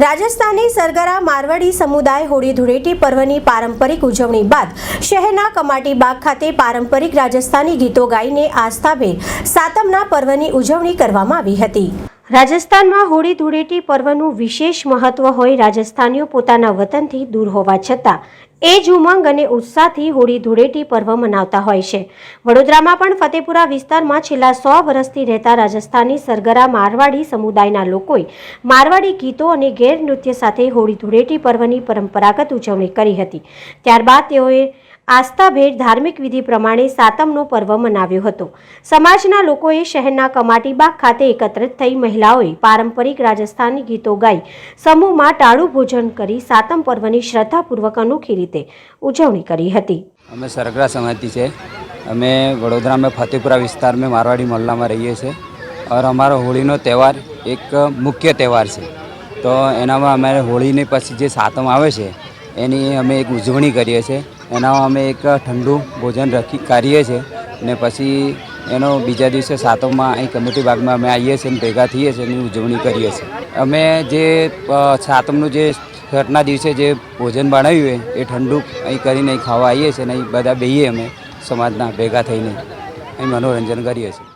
રાજસ્થાની સરગરા મારવાડી સમુદાય હોળી ધૂળેટી પર્વની પારંપરિક ઉજવણી બાદ શહેરના કમાટી બાગ ખાતે પારંપરિક રાજસ્થાની ગીતો ગાઈને આસ્થાભેર સાતમના પર્વની ઉજવણી કરવામાં આવી હતી. રાજસ્થાનમાં હોળી ધૂળેટી પર્વનું વિશેષ મહત્વ હોય રાજસ્થાનીઓ પોતાના વતનથી દૂર હોવા છતાં એ જ ઉમંગ અને ઉત્સાહથી હોળી ધૂળેટી પર્વ મનાવતા હોય છે. વડોદરામાં પણ ફતેપુરા વિસ્તારમાં છેલ્લા સો વર્ષથી રહેતા રાજસ્થાની સરગરા મારવાડી સમુદાયના લોકોએ મારવાડી ગીતો અને ગેર નૃત્ય સાથે હોળી ધૂળેટી પર્વની પરંપરાગત ઉજવણી કરી હતી. ત્યારબાદ તેઓએ આસ્થાભેર ધાર્મિક વિધિ પ્રમાણે સાતમનો પર્વ મનાવ્યો હતો. સમાજના લોકોએ શહેરના કમાટીબાગ ખાતે એકત્રિત થઈ મહિલાઓએ પારંપરિક રાજસ્થાની ગીતો ગાઈ, સમૂહમાં ટાળું ભોજન કરી સાતમ પર્વની શ્રદ્ધાપૂર્વક અનોખી રીતે ઉજવણી કરી હતી. અમે સરગરા સમાજથી છે. અમે વડોદરામાં ફતેપુરા વિસ્તારમાં મારવાડી મહોલ્લામાં રહીએ છીએ. ઓર અમારો હોળીનો તહેવાર એક મુખ્ય તહેવાર છે. તો એનામાં અમારે હોળીની પછી જે સાતમ આવે છે એની અમે એક ઉજવણી કરીએ છીએ. એનામાં અમે એક ઠંડુ ભોજન રાખી કરીએ છીએ ને પછી એનો બીજા દિવસે સાતમમાં અહીં કમિટી બાગમાં અમે આવીએ છીએ અને ભેગા થઈએ છીએ એની ઉજવણી કરીએ છીએ. અમે જે સાતમનું જે છઠના દિવસે જે ભોજન બનાવ્યું હોય, એ ઠંડુ અહીં કરીને ખાવા આવીએ છીએ ને અહીં બધા બેહીએ અમે સમાજના ભેગા થઈને અહીં મનોરંજન કરીએ છીએ.